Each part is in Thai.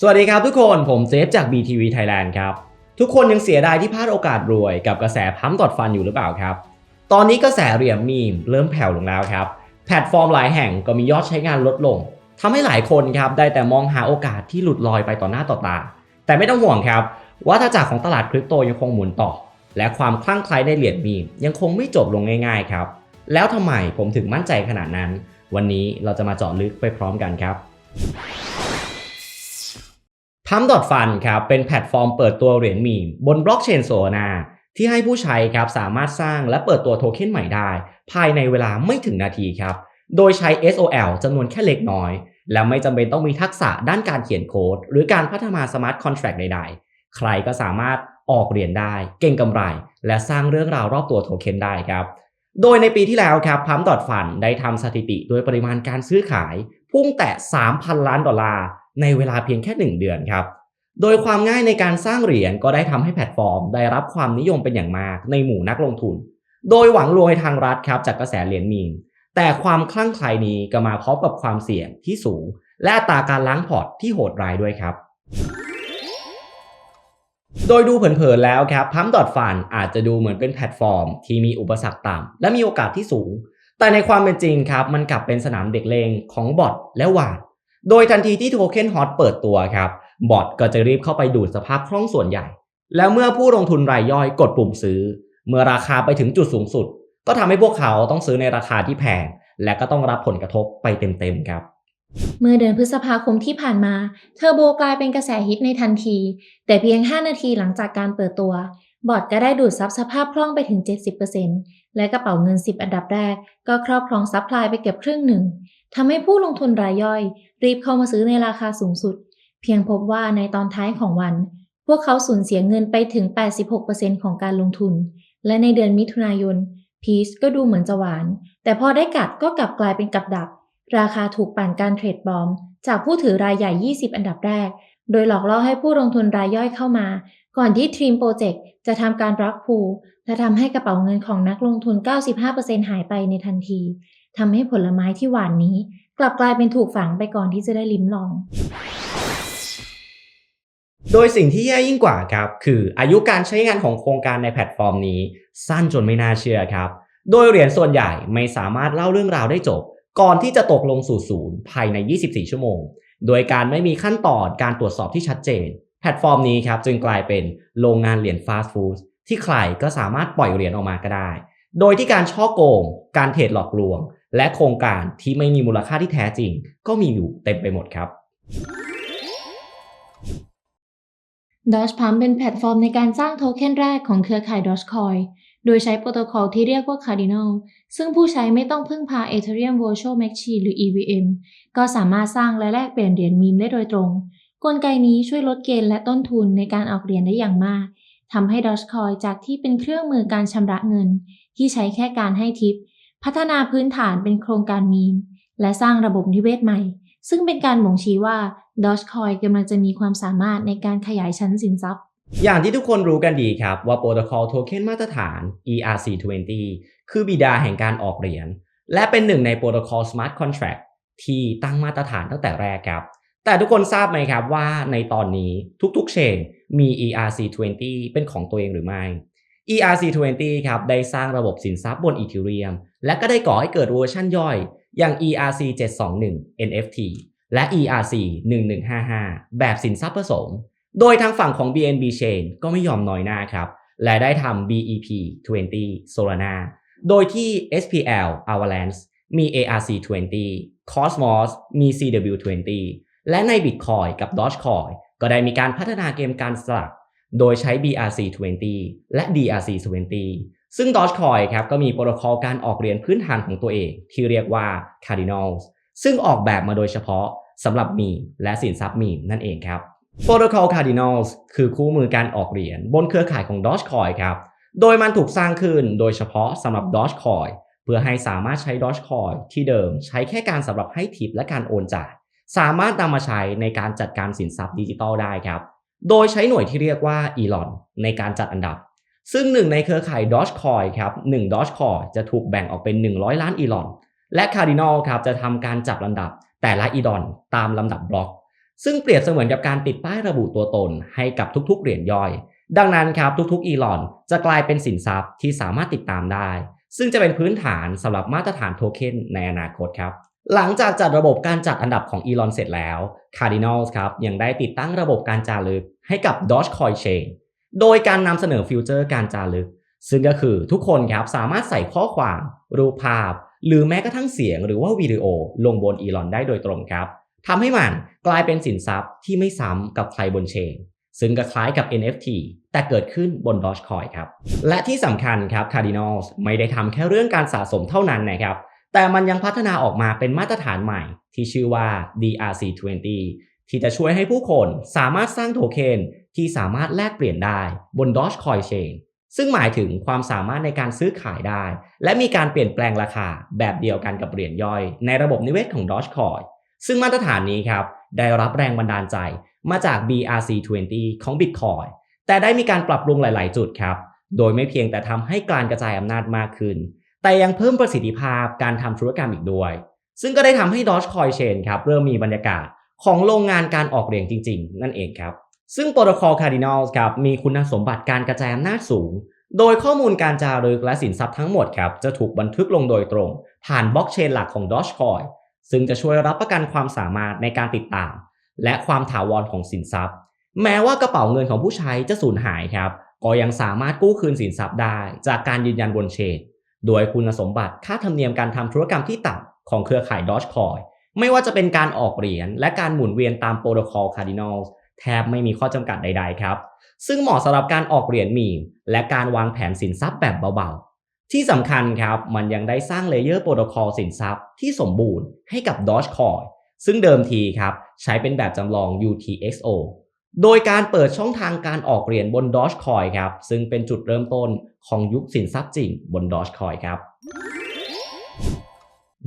สวัสดีครับทุกคนผมเจฟจาก BTV Thailand ครับ ทุกคนยังเสียดายที่พลาดโอกาสรวยกับกระแสพัมดอดฟันอยู่หรือเปล่าครับ ตอนนี้กระแสเหรียญมีมเริ่มแผ่วลงแล้วครับ แพลตฟอร์มหลายแห่งก็มียอดใช้งานลดลงทำให้หลายคนครับได้แต่มองหาโอกาสที่หลุดลอยไปต่อหน้าต่อตา แต่ไม่ต้องห่วงครับ วัฏจักรของตลาดคริปโตยังคงหมุนต่อ และความคลั่งไคล้ในเหรียญมีมยังคงไม่จบลงง่าย ๆ ครับ แล้วทำไมผมถึงมั่นใจขนาดนั้น วันนี้เราจะมาเจาะลึกไปพร้อมกันครับ พัมดอทฟันครับเป็นแพลตฟอร์มเปิดตัวเหรียญมีมบนบล็อกเชนโซนาที่ให้ผู้ใช้ครับสามารถสร้างและเปิดตัวโทเค็นใหม่ได้ ภายในเวลาไม่ถึงนาทีครับ โดยใช้ SOL จำนวนแค่เล็กน้อย และไม่จำเป็นต้องมีทักษะด้านการเขียนโค้ด หรือการพัฒนาสมาร์ทคอนแท็กใดๆ ใครก็สามารถออกเหรียญได้ เก่งกำไร และสร้างเรื่องราวรอบตัวโทเค็นได้ครับ โดยในปีที่แล้วครับพัมดอทฟันได้ทำสถิติโดยปริมาณการซื้อขาย พุ่งแตะ3,000 ล้านดอลลาร์ ในเวลาเพียงแค่ 1 เดือนครับ โดยความง่ายในการสร้างเหรียญก็ได้ทำให้แพลตฟอร์ม ได้รับความนิยมเป็นอย่างมากในหมู่นักลงทุน โดยหวังรวยทางรัฐครับจากกระแสเหรียญมีม แต่ความคลั่งไคล้นี้ก็มาพร้อมกับความเสี่ยงที่สูง และอัตราการล้างพอร์ตที่โหดร้ายด้วยครับโดยดูเผินๆแล้วครับพัมดอทฟันอาจจะดูเหมือนเป็นแพลตฟอร์ม ที่มีอุปสรรคต่ำและมีโอกาสที่สูง แต่ในความเป็นจริงครับ มันกลับเป็นสนามเด็กเลงของบอทและหวาน โดยทันทีที่โทเค็นฮอตเปิดตัวครับบอทก็จะรีบเข้าไปดูดสภาพคล่องส่วนใหญ่ แล้วเมื่อผู้ลงทุนรายย่อยกดปุ่มซื้อ เมื่อราคาไปถึงจุดสูงสุด ก็ทำให้พวกเขาต้องซื้อในราคาที่แพงและก็ต้องรับผลกระทบไปเต็มๆครับ เมื่อเดือนพฤษภาคมที่ผ่านมา เทอร์โบกลายเป็นกระแสฮิตในทันที แต่เพียง 5 นาทีหลังจากการเปิดตัว บอร์ดก็ได้ดูดซับสภาพคล่องไปถึง 70%และกระเป๋าเงิน 10 อันดับแรก ก็ครอบครองซัพพลายไปเกือบครึ่งหนึ่งทำให้ผู้ลงทุนรายย่อย รีบเข้ามาซื้อในราคาสูงสุด เพียงพบว่าในตอนท้ายของวัน พวกเขาสูญเสียเงินไปถึง 86%ของการลงทุน และในเดือนมิถุนายน พีชก็ดูเหมือนจะหวาน แต่พอได้กัดก็กลับกลายเป็นกับดัก ราคาถูกปั่นการเทรดบอม จากผู้ถือรายใหญ่ 20 อันดับแรก โดยหลอกล่อให้ผู้ลงทุนรายย่อยเข้ามา ก่อนที่ทรีมโปรเจกต์จะทำการบล็อกพูลและทำให้กระเป๋าเงินของนักลงทุน 95%หายไปในทันทีทำให้ผลไม้ที่หวานนี้ กลับกลายเป็นถูกฝังไปก่อนที่จะได้ลิ้มลอง โดยสิ่งที่แย่ยิ่งกว่าครับ คืออายุการใช้งานของโครงการในแพลตฟอร์มนี้ สั้นจนไม่น่าเชื่อครับ โดยเหรียญส่วนใหญ่ไม่สามารถเล่าเรื่องราวได้จบ ก่อนที่จะตกลงสู่ศูนย์ภายใน 24 ชั่วโมง โดยการไม่มีขั้นตอนการตรวจสอบที่ชัดเจน แพลตฟอร์มนี้ครับจึงกลายเป็นโรงงานเหรียญฟาสต์ฟู้ดที่ใครก็สามารถปล่อยเหรียญออกมาก็ได้ โดยที่การช่อโกง การเทรดหลอกลวง และโครงการที่ไม่มีมูลค่าที่แท้จริง ก็มีอยู่เต็มไปหมดครับ Doge Pump เป็นแพลตฟอร์มในการสร้างโทเค็นแรกของเครือข่าย Dogecoin โดยใช้โปรโตคอลที่เรียกว่า Cardinal ซึ่งผู้ใช้ไม่ต้องพึ่งพา Ethereum Virtual Machine หรือ EVM ก็สามารถสร้างและแลกเปลี่ยนเหรียญมีมได้โดยตรง กลไกนี้ช่วยลดเกณฑ์และต้นทุนในการออกเหรียญได้อย่างมากทำให้ Dogecoin จากที่เป็นเครื่องมือการชำระเงิน ที่ใช้แค่การให้ทิป พัฒนาพื้นฐานเป็นโครงการมีม และสร้างระบบนิเวศใหม่ ซึ่งเป็นการบ่งชี้ว่า Dogecoin กำลังจะมีความสามารถในการขยายชั้นสินทรัพย์ อย่างที่ทุกคนรู้กันดีครับว่าโปรโตคอลโทเค็นมาตรฐาน ERC20 คือบิดาแห่งการออกเหรียญและเป็นหนึ่งในโปรโตคอล Smart Contract ที่ตั้งมาตรฐานตั้งแต่แรกครับ แต่ทุกคนทราบไหมครับว่าในตอนนี้ทุกๆเชนมี ERC20 เป็นของตัวเองหรือไม่ ERC20 ครับได้สร้างระบบสินทรัพย์บน Ethereum และก็ได้ก่อให้เกิดเวอร์ชันย่อยอย่าง ERC721 NFT และ ERC1155 แบบสินทรัพย์ผสม โดยทางฝั่งของ BNB Chain ก็ไม่ยอมน้อยหน้าครับ และได้ทำ BEP20 Solana โดยที่ SPL Avalanche มี ARC20 Cosmos มี CW20 และใน Bitcoin กับ Dogecoin ก็ได้มีการพัฒนาเกมการสลัก โดยใช้ BRC20 และ DRC20 ซึ่ง Dogecoin ครับก็มีโปรโตคอลการออกเหรียญพื้นฐานของตัวเองที่เรียกว่า Cardinals ซึ่งออกแบบมาโดยเฉพาะสำหรับมีมและสินทรัพย์มีมนั่นเองครับโปรโตคอล Cardinals คือคู่มือการออกเหรียญบนเครือข่ายของ Dogecoin ครับ โดยมันถูกสร้างขึ้นโดยเฉพาะสำหรับ Dogecoin เพื่อให้สามารถใช้ Dogecoin ที่เดิมใช้แค่การสำหรับให้ทิปและการโอนจ่าย สามารถนำมาใช้ในการจัดการสินทรัพย์ดิจิทัลได้ครับ โดยใช้หน่วยที่เรียกว่า ELON ในการจัดอันดับ ซึ่งหนึ่งในเครือข่าย Dogecoin ครับ1 Dogecoin จะถูกแบ่งออกเป็น 100 ล้าน ELON และ Cardinal ครับจะทำการจับลำดับแต่ละ ELON ตามลำดับบล็อก ซึ่งเปรียบเสมือนกับการติดป้ายระบุตัวตนให้กับทุกๆเหรียญย่อย ดังนั้นครับทุกๆอีลอนจะกลายเป็นสินทรัพย์ที่สามารถติดตามได้ ซึ่งจะเป็นพื้นฐานสำหรับมาตรฐานโทเค็นในอนาคตครับหลังจากจัดระบบการจัดอันดับของอีลอนเสร็จแล้ว Cardinals ครับยังได้ติดตั้งระบบการจารึกให้กับ Dogecoin Chain โดยการนำเสนอฟิวเจอร์การจารึก ซึ่งก็คือทุกคนครับสามารถใส่ข้อความรูปภาพ หรือแม้กระทั่งเสียงหรือว่าวิดีโอลงบนอีลอนได้โดยตรงครับทำให้มันกลายเป็นสินทรัพย์ที่ไม่ซ้ำกับใครบนเชนซึ่งก็คล้ายกับ NFT แต่เกิดขึ้นบน Dogecoin ครับ และที่สำคัญครับ Cardinals ไม่ได้ทำแค่เรื่องการสะสมเท่านั้นนะครับ แต่มันยังพัฒนาออกมาเป็นมาตรฐานใหม่ที่ชื่อว่า DRC20 ที่จะช่วยให้ผู้คนสามารถสร้างโทเค็นที่สามารถแลกเปลี่ยนได้บน Dogecoin Chain ซึ่งหมายถึงความสามารถในการซื้อขายได้ และมีการเปลี่ยนแปลงราคาแบบเดียวกันกับเหรียญย่อย ในระบบนิเวศของ Dogecoin ซึ่งมาตรฐานนี้ครับ ได้รับแรงบันดาลใจมาจาก BRC20 ของ Bitcoin แต่ได้มีการปรับปรุงหลาย ๆ จุดครับ โดยไม่เพียงแต่ทำให้การกระจายอำนาจมากขึ้น แต่ยังเพิ่มประสิทธิภาพการทำธุรกรรมอีกด้วย ซึ่งก็ได้ทำให้ Dogecoin Chain ครับเริ่มมีบรรยากาศ ของโรงงานการออกเหรียญจริง ๆ นั่นเองครับ ซึ่งโปรโตคอล Cardinals ครับมีคุณสมบัติการกระจายอำนาจสูง โดยข้อมูลการจารึกและสินทรัพย์ทั้งหมดครับจะถูกบันทึกลงโดยตรง ผ่านบล็อกเชนหลักของ Dogecoin ซึ่งจะช่วยรับประกันความสามารถในการติดตาม และความถาวรของสินทรัพย์ แม้ว่ากระเป๋าเงินของผู้ใช้จะสูญหายครับก็ยังสามารถกู้คืนสินทรัพย์ได้ จากการยืนยันบนเชนโดยคุณสมบัติค่าธรรมเนียมการทำธุรกรรมที่ต่ำของเครือข่าย Dogecoin ไม่ว่าจะเป็นการออกเหรียญและการหมุนเวียนตามโปรโตคอล Cardinals แทบไม่มีข้อจำกัดใด ๆ ครับ ซึ่งเหมาะสำหรับการออกเหรียญมีมและการวางแผนสินทรัพย์แบบเบาๆ ที่สำคัญครับมันยังได้สร้างเลเยอร์โปรโตคอลสินทรัพย์ที่สมบูรณ์ให้กับ Dogecoin ซึ่งเดิมทีครับใช้เป็นแบบจำลอง UTXO โดยการเปิดช่องทางการออกเหรียญบน Dogecoin ครับซึ่งเป็นจุดเริ่มต้นของยุคสินทรัพย์จริงบน Dogecoin ครับ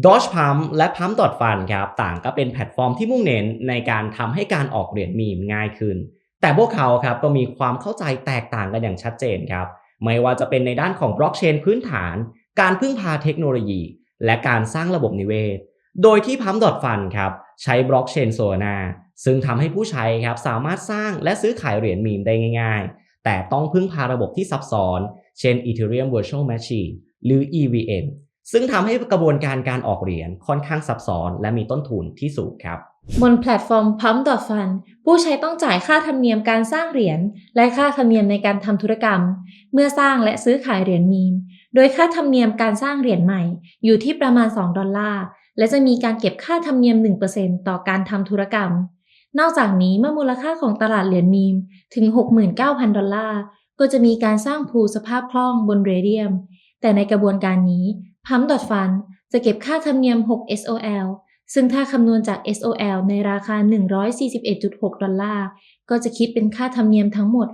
Doge Pump และ Pump Fund ครับต่างก็เป็นแพลตฟอร์มที่มุ่งเน้นในการทำให้การออกเหรียญมีมง่ายขึ้น แต่พวกเขาครับก็มีความเข้าใจแตกต่างกันอย่างชัดเจนครับ ไม่ว่าจะเป็นในด้านของบล็อกเชนพื้นฐาน การพึ่งพาเทคโนโลยี และการสร้างระบบนิเวศ โดยที่ Pump Fund ครับใช้บล็อกเชนโซลาซึ่งทำให้ผู้ใช้ครับสามารถสร้างและซื้อขายเหรียญมีมได้ง่าย ๆ แต่ต้องพึ่งพาระบบที่ซับซ้อน เช่น Ethereum Virtual Machine หรือ EVM ซึ่งทำให้กระบวนการการออกเหรียญค่อนข้างซับซ้อนและมีต้นทุนที่สูงครับ บนแพลตฟอร์ม Pump Fund ผู้ใช้ต้องจ่ายค่าธรรมเนียมการสร้างเหรียญและค่าธรรมเนียมในการทำธุรกรรม เมื่อสร้างและซื้อขายเหรียญมีม โดยค่าธรรมเนียมการสร้างเหรียญใหม่ อยู่ที่ประมาณ 2 ดอลลาร์และจะมีการเก็บค่าธรรมเนียม 1%ต่อการทำธุรกรรม นอกจากนี้เมื่อมูลค่าของตลาดเหรียญมีมถึง 69,000 ดอลลาร์ก็จะมีการสร้างพูสภาพคล่องบนเรเดียม แต่ในกระบวนการนี้ Pump Fund จะเก็บค่าธรรมเนียม 6 SOL ซึ่งถ้าคำนวณจาก SOL ในราคา 141.6 ดอลลาร์ ก็จะคิดเป็นค่าธรรมเนียมทั้งหมด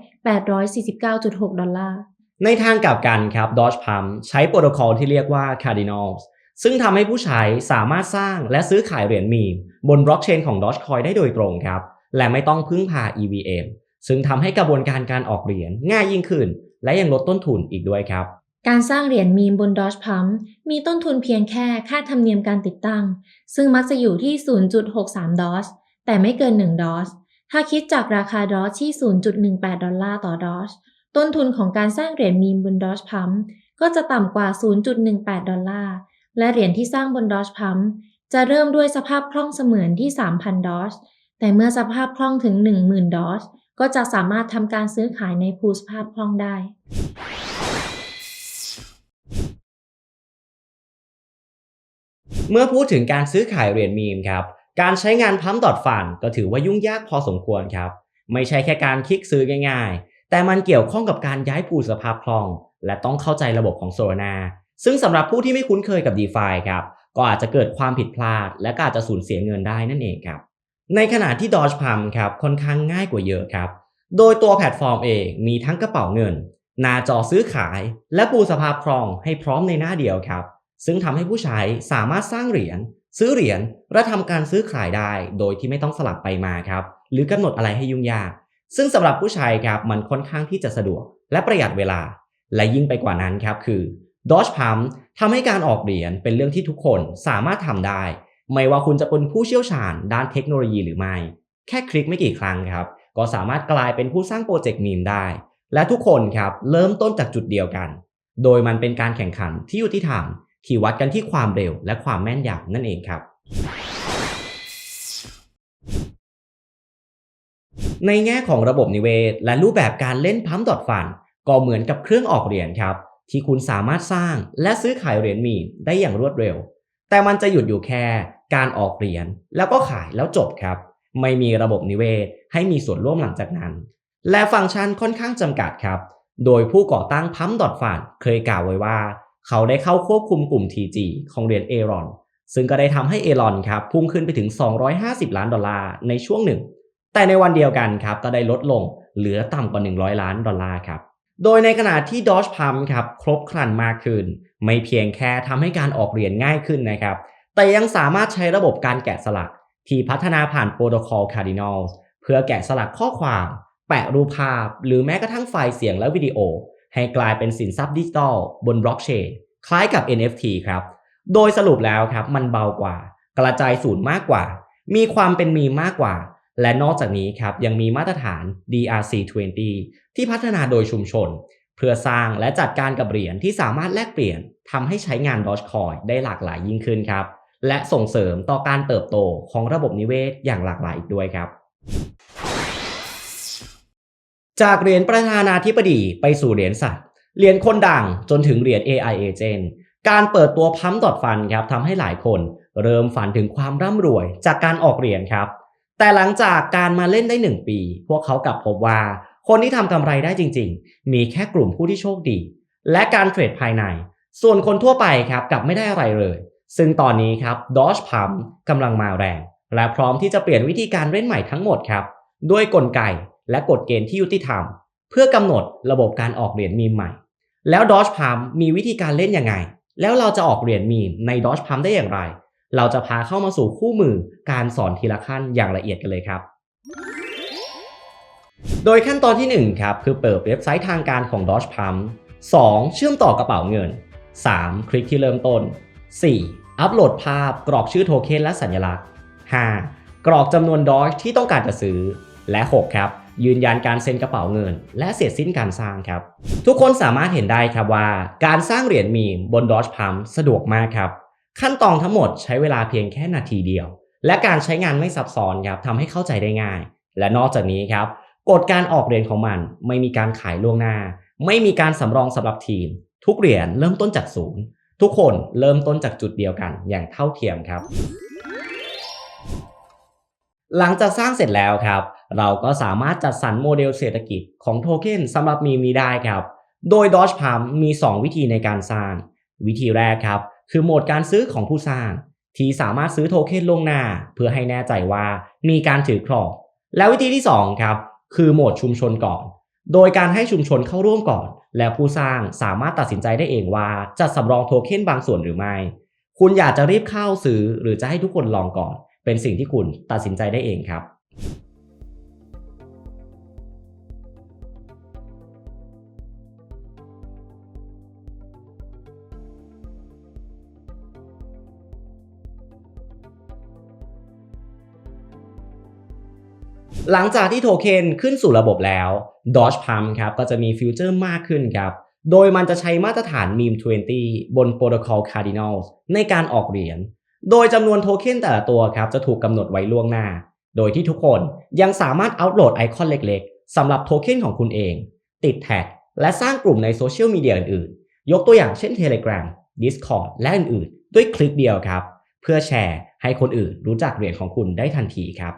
849.6 ดอลลาร์ ในทางกลับกันครับ Doge Pump ใช้โปรโตคอลที่เรียกว่า Cardinals ซึ่งทำให้ผู้ใช้สามารถสร้างและซื้อขายเหรียญมีมบนบล็อกเชนของ Dogecoin ได้โดยตรงครับ และไม่ต้องพึ่งพา EVM ซึ่งทำให้กระบวนการการออกเหรียญง่ายยิ่งขึ้น และยังลดต้นทุนอีกด้วยครับ การสร้างเหรียญมีมบน Doge Pump มีต้นทุนเพียงแค่ค่าธรรมเนียมการติดตั้ง ซึ่งมักจะอยู่ที่ 0.63 ดอสแต่ไม่เกิน 1 ดอสถ้าคิดจากราคาดอสที่ 0.18 ดอลลาร์ต่อดอสต้นทุนของการสร้างเหรียญมีมบน Doge Pump ก็จะต่ำกว่า 0.18 ดอลลาร์ และเหรียญที่สร้างบน Doge Pump จะเริ่มด้วยสภาพคล่องเสมือนที่ 3,000 ดอสแต่เมื่อสภาพคล่องถึง 10,000 ดอสก็จะสามารถทำการซื้อขายในพูลสภาพคล่องได้ เมื่อพูดถึงการซื้อขายเหรียญมีมครับ การใช้งานพัมดอทฟันก็ถือว่ายุ่งยากพอสมควรครับ ไม่ใช่แค่การคลิกซื้อง่ายๆ แต่มันเกี่ยวข้องกับการย้ายผูสภาพคล่อง และต้องเข้าใจระบบของโซลาซึ่งสำหรับผู้ที่ไม่คุ้นเคยกับ d e f าครับ ก็อาจจะเกิดความผิดพลาด และก็อาจจะสูญเสียเงินได้นั่นเองครับ ในขณะที่ Doge Pump ครับค่อนข้างง่ายกว่าเยอะครับ โดยตัวแพลตฟอร์มเองมีทั้งกระเป๋าเงิน หน้าจอซื้อขาย และปูสภาพคล่องให้พร้อมในหน้าเดียวครับ ซึ่งทำให้ผู้ใช้สามารถสร้างเหรียญซื้อเหรียญและทำการซื้อขายได้ โดยที่ไม่ต้องสลับไปมาครับ หรือกำหนดอะไรให้ยุ่งยาก ซึ่งสำหรับผู้ใช้ครับมันค่อนข้างที่จะสะดวก และประหยัดเวลา และยิ่งไปกว่านั้นครับคือ Doge Pump ทำให้การออกเหรียญเป็นเรื่องที่ทุกคนสามารถทำได้ ไม่ว่าคุณจะเป็นผู้เชี่ยวชาญด้านเทคโนโลยีหรือไม่ แค่คลิกไม่กี่ครั้งครับ ก็สามารถกลายเป็นผู้สร้างโปรเจกต์มีมได้ และทุกคนครับเริ่มต้นจากจุดเดียวกัน โดยมันเป็นการแข่งขันที่ยุติธรรม ที่วัดกันที่ความเร็วและความแม่นยำนั่นเองครับในแง่ของระบบนิเวศ และรูปแบบการเล่นพัมดอทฟัน ก็เหมือนกับเครื่องออกเหรียญครับ ที่คุณสามารถสร้างและซื้อขายเหรียญมีได้อย่างรวดเร็ว แต่มันจะหยุดอยู่แค่การออกเหรียญแล้วก็ขายแล้วจบครับ ไม่มีระบบนิเวศ ให้มีส่วนร่วมหลังจากนั้น และฟังก์ชันค่อนข้างจำกัดครับ โดยผู้ก่อตั้งพัมดอทฟันเคยกล่าวไว้ว่า เขาได้เข้าควบคุมกลุ่ม TG ของเหรียญเอรอนซึ่งก็ได้ทำให้เอรอนครับพุ่งขึ้นไปถึง 250 ล้านดอลลาร์ในช่วงหนึ่ง แต่ในวันเดียวกันครับก็ได้ลดลงเหลือต่ำกว่า 100 ล้านดอลลาร์ครับโดยในขณะที่ Doge Pump ครับครบครันมากขึ้น ไม่เพียงแค่ทำให้การออกเหรียญง่ายขึ้นนะครับแต่ยังสามารถใช้ระบบการแกะสลัก ที่พัฒนาผ่านโปรโตคอล Cardinals เพื่อแกะสลักข้อความ แปะรูปภาพ หรือแม้กระทั่งไฟล์เสียงและวิดีโอ ให้กลายเป็นสินทรัพย์ดิจิทัลบนบล็อกเชนคล้ายกับ NFT ครับ โดยสรุปแล้วครับมันเบากว่า กระจายศูนย์มากกว่า มีความเป็นมีมมากกว่า และนอกจากนี้ครับยังมีมาตรฐาน DRC20 ที่พัฒนาโดยชุมชน เพื่อสร้างและจัดการกับเหรียญที่สามารถแลกเปลี่ยนทำให้ใช้งาน Dogecoin ได้หลากหลายยิ่งขึ้นครับ และส่งเสริมต่อการเติบโตของระบบนิเวศอย่างหลากหลายอีกด้วยครับ จากเหรียญประธานาธิบดีไปสู่เหรียญสัตว์ เหรียญคนดังจนถึงเหรียญ AI Agent การเปิดตัวพัมดอทฟันครับทำให้หลายคน เริ่มฝันถึงความร่ำรวยจากการออกเหรียญครับ แต่หลังจากการมาเล่นได้ 1 ปี พวกเขากลับพบว่า คนที่ทำกำไรได้จริง ๆ มีแค่กลุ่มผู้ที่โชคดี และการเทรดภายใน ส่วนคนทั่วไปครับกลับไม่ได้อะไรเลย ซึ่งตอนนี้ครับ Doge Pump กำลังมาแรง และพร้อมที่จะเปลี่ยนวิธีการเล่นใหม่ทั้งหมดครับด้วยกลไก และกฎเกณฑ์ที่ยุติธรรม เพื่อกำหนดระบบการออกเหรียญมีมใหม่ แล้ว Doge Pump มีวิธีการเล่นยังไง แล้วเราจะออกเหรียญมีมใน Doge Pump ได้อย่างไร เราจะพาเข้ามาสู่คู่มือการสอนทีละขั้นอย่างละเอียดกันเลยครับ โดยขั้นตอนที่1ครับคือเปิดเว็บไซต์ทางการของ Doge Pump 2. เชื่อมต่อกระเป๋าเงิน 3. คลิกที่เริ่มต้น 4. อัปโหลดภาพกรอกชื่อโทเค็นและสัญลักษณ์ 5. กรอกจำนวน Doge ที่ต้องการจะซื้อ และ 6 ครับ ยืนยันการเซ็นกระเป๋าเงิน และเสร็จสิ้นการสร้างครับ ทุกคนสามารถเห็นได้ครับว่า การสร้างเหรียญมีมบน Doge Pump สะดวกมากครับ ขั้นตอนทั้งหมดใช้เวลาเพียงแค่นาทีเดียว และการใช้งานไม่ซับซ้อนครับทำให้เข้าใจได้ง่าย และนอกจากนี้ครับกฎการออกเหรียญของมันไม่มีการขายล่วงหน้า ไม่มีการสำรองสำหรับทีม ทุกเหรียญเริ่มต้นจากศูนย์ทุกคนเริ่มต้นจากจุดเดียวกันอย่างเท่าเทียมครับ หลังจากสร้างเสร็จแล้วครับ เราก็สามารถจัดสรรโมเดลเศรษฐกิจของโทเค็นสำหรับมีมีได้ครับ โดย Doge Pump มี 2 วิธีในการสร้าง วิธีแรกครับ คือโหมดการซื้อของผู้สร้าง ที่สามารถซื้อโทเค็นล่วงหน้า เพื่อให้แน่ใจว่ามีการถือครอง และวิธีที่ 2 ครับ คือโหมดชุมชนก่อน โดยการให้ชุมชนเข้าร่วมก่อน และผู้สร้างสามารถตัดสินใจได้เองว่าจะสำรองโทเค็นบางส่วนหรือไม่ คุณอยากจะรีบเข้าซื้อหรือจะให้ทุกคนลองก่อน เป็นสิ่งที่คุณตัดสินใจได้เองครับ หลังจากที่โทเค็นขึ้นสู่ระบบแล้ว Doge Pump ครับก็จะมีฟิวเจอร์มากขึ้นครับ โดยมันจะใช้มาตรฐาน MEM20 บนโปรโตคอล Cardinals ในการออกเหรียญ โดยจำนวนโทเค็นแต่ละตัวครับจะถูกกำหนดไว้ล่วงหน้า โดยที่ทุกคนยังสามารถอัปโหลดไอคอนเล็กๆสำหรับโทเค็นของคุณเอง ติดแท็กและสร้างกลุ่มในโซเชียลมีเดียอื่นๆ ยกตัวอย่างเช่น Telegram Discord และอื่นๆ ด้วยคลิกเดียวครับ เพื่อแชร์ให้คนอื่นรู้จักเหรียญของคุณได้ทันทีครับ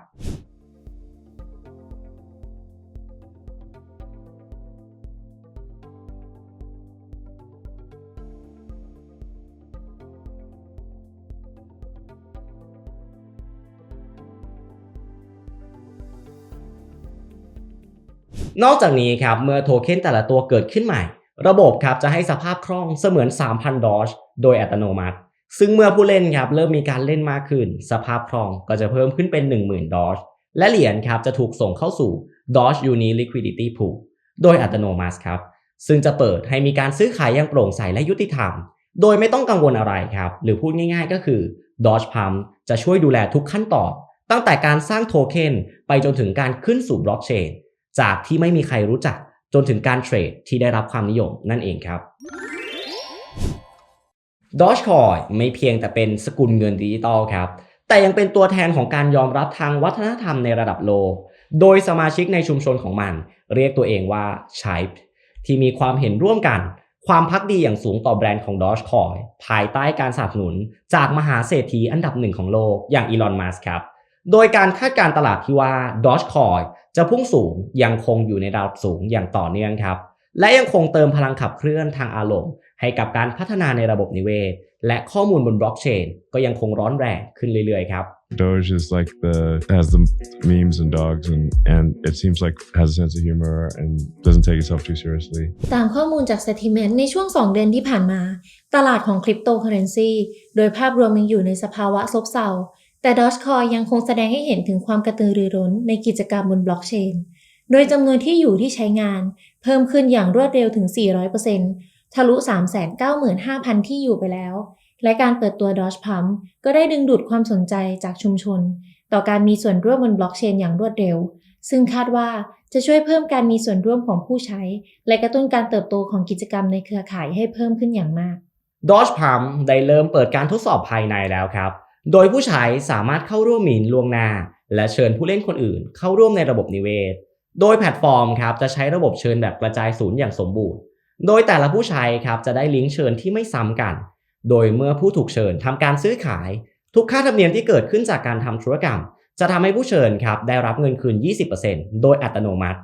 นอกจากนี้ครับเมื่อโทเค็นแต่ละตัวเกิดขึ้นใหม่ ระบบครับจะให้สภาพคล่องเสมือน 3,000 ดอชโดยอัตโนมัติ ซึ่งเมื่อผู้เล่นครับเริ่มมีการเล่นมากขึ้น สภาพคล่องก็จะเพิ่มขึ้นเป็น 10,000 ดอชและเหรียญครับจะถูกส่งเข้าสู่ Doge Uni Liquidity Pool โดยอัตโนมัติครับซึ่งจะเปิดให้มีการซื้อขายอย่างโปร่งใสและยุติธรรม โดยไม่ต้องกังวลอะไรครับ หรือพูดง่ายๆก็คือ Doge Pump จะช่วยดูแลทุกขั้นตอน ตั้งแต่การสร้างโทเค็นไปจนถึงการขึ้นสู่บล็อกเชน จากที่ไม่มีใครรู้จักจนถึงการเทรดที่ได้รับความนิยมนั่นเองครับ Dogecoin ไม่เพียงแต่เป็นสกุลเงินดิจิตอลครับ แต่ยังเป็นตัวแทนของการยอมรับทางวัฒนธรรมในระดับโลก โดยสมาชิกในชุมชนของมัน เรียกตัวเองว่า Chipe ที่มีความเห็นร่วมกัน ความพักดีอย่างสูงต่อแบรนด์ของ Dogecoin ภายใต้การสนับสนุน จากมหาเศรษฐีอันดับหนึ่งของโลกอย่างอีลอน มัสครับ โดยการคาดการตลาดที่ว่า Dogecoin จะพุ่งสูงยังคงอยู่ในระดับสูงอย่างต่อเนื่องครับ และยังคงเติมพลังขับเคลื่อนทางอารมณ์ ให้กับการพัฒนาในระบบนิเวศ และข้อมูลบนบล็อกเชนก็ยังคงร้อนแรงขึ้นเรื่อยๆครับ Doge is like the has the memes and dogs and and it seems like has a sense of humor and doesn't take itself too seriously. ตามข้อมูลจาก Sentiment ในช่วง 2 เดือนที่ผ่านมา ตลาดของคริปโตเคอเรนซีโดยภาพรวมยังอยู่ในสภาวะซบเซา แต่ Dogecoin ยังคงแสดงให้เห็นถึงความกระตือรือร้นในกิจกรรมบนบล็อกเชน โดยจำนวนที่อยู่ที่ใช้งาน เพิ่มขึ้นอย่างรวดเร็วถึง 400%ทะลุ 395,000 ที่อยู่ไปแล้ว และการเปิดตัว Doge Pump ก็ได้ดึงดูดความสนใจจากชุมชน ต่อการมีส่วนร่วมบนบล็อกเชนอย่างรวดเร็ว ซึ่งคาดว่าจะช่วยเพิ่มการมีส่วนร่วมของผู้ใช้ และกระตุ้นการเติบโตของกิจกรรมในเครือข่ายให้เพิ่มขึ้นอย่างมาก Doge Pump ได้เริ่มเปิดการทดสอบภายในแล้วครับ โดยผู้ใช้สามารถเข้าร่วมมีนล่วงหน้าและเชิญผู้เล่นคนอื่น เข้าร่วมในระบบนิเวศ โดยแพลตฟอร์มครับจะใช้ระบบเชิญแบบกระจายศูนย์อย่างสมบูรณ์ โดยแต่ละผู้ใช้ครับจะได้ลิงก์เชิญที่ไม่ซ้ำกัน โดยเมื่อผู้ถูกเชิญทำการซื้อขาย ทุกค่าธรรมเนียมที่เกิดขึ้นจากการทำธุรกรรม จะทำให้ผู้เชิญครับได้รับเงินคืน 20%โดยอัตโนมัติ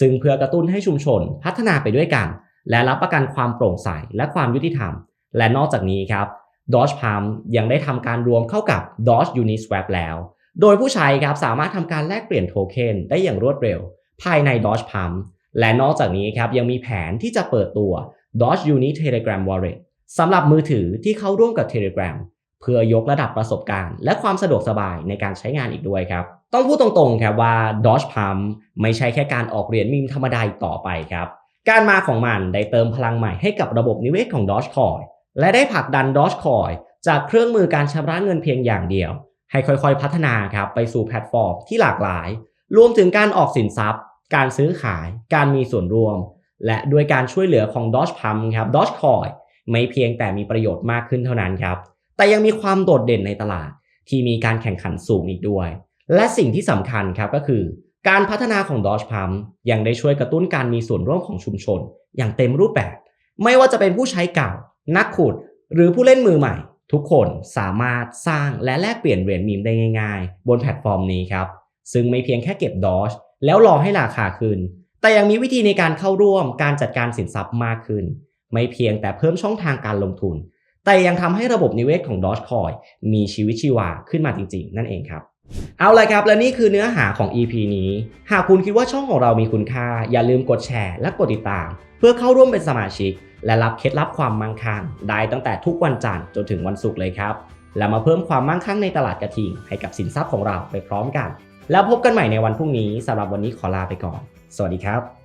ซึ่งเพื่อกระตุ้นให้ชุมชนพัฒนาไปด้วยกัน และรับประกันความโปร่งใสและความยุติธรรม และนอกจากนี้ครับ Doge Pump ยังได้ทำการรวมเข้ากับ Doge Uniswap แล้ว โดยผู้ใช้ครับสามารถทำการแลกเปลี่ยนโทเค็นได้อย่างรวดเร็ว ภายใน Doge Pump และนอกจากนี้ครับยังมีแผนที่จะเปิดตัว Doge Uni Telegram Wallet สำหรับมือถือที่เข้าร่วมกับ Telegram เพื่อยกระดับประสบการณ์ และความสะดวกสบายในการใช้งานอีกด้วยครับ ต้องพูดตรงๆครับว่า Doge Pump ไม่ใช่แค่การออกเหรียญมีมธรรมดาอีกต่อไปครับ การมาของมันได้เติมพลังใหม่ให้กับระบบนิเวศของ Dogecoin และได้ผลักดัน Dogecoin จากเครื่องมือการชำระเงินเพียงอย่างเดียว ให้ค่อยๆพัฒนาครับไปสู่แพลตฟอร์มที่หลากหลาย รวมถึงการออกสินทรัพย์ การซื้อขาย การมีส่วนร่วม และด้วยการช่วยเหลือของ Doge Pump ครับ d o g e c o i ไม่เพียงแต่มีประโยชน์มากขึ้นเท่านั้นครับ แต่ยังมีความโดดเด่นในตลาด ที่มีการแข่งขันสูงอีกด้วย และสิ่งที่สำคัญครับก็คือ การพัฒนาของ Doge Pump ยังได้ช่วยกระตุ้นการมีส่วนร่วมของชุมชน อย่างเต็มรูปแบบ ไม่ว่าจะเป็นผู้ใช้เก่า นักขุดหรือผู้เล่นมือใหม่ ทุกคนสามารถสร้างและแลกเปลี่ยนเหรียญมีมได้ง่าย ๆ บนแพลตฟอร์มนี้ครับ ซึ่งไม่เพียงแค่เก็บ Doge แล้วรอให้ราคาขึ้น แต่ยังมีวิธีในการเข้าร่วมการจัดการสินทรัพย์มากขึ้น ไม่เพียงแต่เพิ่มช่องทางการลงทุน แต่ยังทำให้ระบบนิเวศของ Dogecoin มีชีวิตชีวาขึ้นมาจริง ๆ นั่นเองครับเอาละครับ และนี่คือเนื้อหาของ EP นี้ หากคุณคิดว่าช่องของเรามีคุณค่า อย่าลืมกดแชร์และกดติดตาม เพื่อเข้าร่วมเป็นสมาชิก และรับเคล็ดลับความมั่งคั่งได้ตั้งแต่ทุกวันจันทร์จนถึงวันศุกร์เลยครับ และมาเพิ่มความมั่งคั่งในตลาดกระทิงให้กับสินทรัพย์ของเราไปพร้อมกัน แล้วพบกันใหม่ในวันพรุ่งนี้สำหรับวันนี้ขอลาไปก่อน สวัสดีครับ